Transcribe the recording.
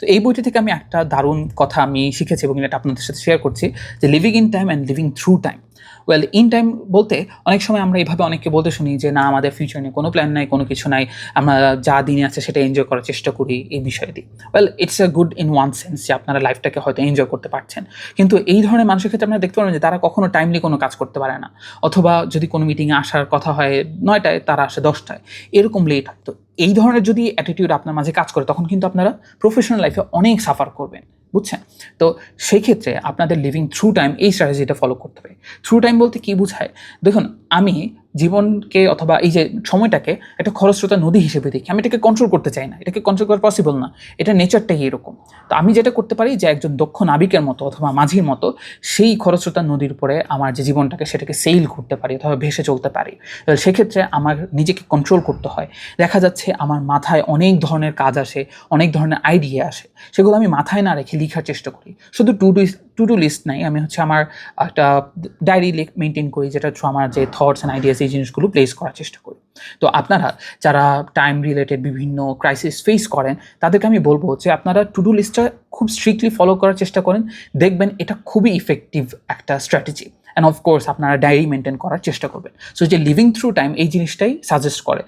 তো এই বইটি থেকে আমি একটা দারুণ কথা আমি শিখেছি এবং এটা আপনাদের সাথে শেয়ার করছি যে living in time and living through time well in time বলতে অনেক সময় আমরা এইভাবে অনেককে বলতে শুনি যে, না, আমাদের ফিউচার নিয়ে কোনো প্ল্যান নাই, কোনো কিছু নাই। আমরা যা দিনে আছে সেটা এনজয় করার চেষ্টা করি এই বিষয়টি। Well it's a good in one sense যে আপনারা লাইফটাকে হয়তো এনজয় করতে পারছেন। কিন্তু এই ধরনের মানুষের ক্ষেত্রে আপনারা দেখতে পারবেন যে, তারা কখনো টাইমলি কোনো কাজ করতে পারে না। অথবা যদি কোনো মিটিংয়ে আসার কথা হয় নয়টায়, তারা আসে দশটায়। এরকম লেট হয়। তো এই ধরনের যদি অ্যাটিটিউড আপনার মাঝে কাজ করে, তখন কিন্তু আপনারা প্রফেশনাল লাইফে অনেক সাফার করবেন। বুঝছেন? তো সেই ক্ষেত্রে আপনাদের লিভিং থ্রু টাইম এই স্ট্র্যাটেজিটা ফলো করতে হবে। থ্রু টাইম বলতে কী বোঝায়? দেখুন, আমি জীবনকে অথবা এই যে সময়টাকে একটা খরস্রোতা নদী হিসেবে দেখি। আমি এটাকে কন্ট্রোল করতে চাই না। এটাকে কন্ট্রোল করা পসিবল না। এটা নেচারটাই এরকম। তো আমি যেটা করতে পারি যে একজন দক্ষ নাবিকের মতো অথবা মাঝির মতো সেই খরস্রোতা নদীর উপরে আমার যে জীবনটাকে সেটাকে সেল করতে পারি অথবা ভেসে চলতে পারি। সেক্ষেত্রে আমার নিজেকে কন্ট্রোল করতে হয়। দেখা যাচ্ছে আমার মাথায় অনেক ধরনের কাজ আসে, অনেক ধরনের আইডিয়া আসে। সেগুলো আমি মাথায় না রেখে লেখার চেষ্টা করি। শুধু to do to do list নাই। আমি হচ্ছে আমার একটা ডায়েরি মেনটেন করি যেটা থ্রু আমার যে থটস অ্যান্ড আইডিয়াস এই জিনিসগুলো প্লেস করার চেষ্টা করি। তো আপনারা যারা টাইম রিলেটেড বিভিন্ন ক্রাইসিস ফেস করেন, তাদেরকে আমি বলব যে আপনারা টু ডু লিস্টটা খুব স্ট্রিক্টলি ফলো করার চেষ্টা করেন। দেখবেন এটা খুবই ইফেক্টিভ একটা স্ট্র্যাটেজি অ্যান্ড অফকোর্স আপনারা ডায়েরি মেনটেন করার চেষ্টা করবেন। সো যে লিভিং থ্রু টাইম এই জিনিসটাই সাজেস্ট করে।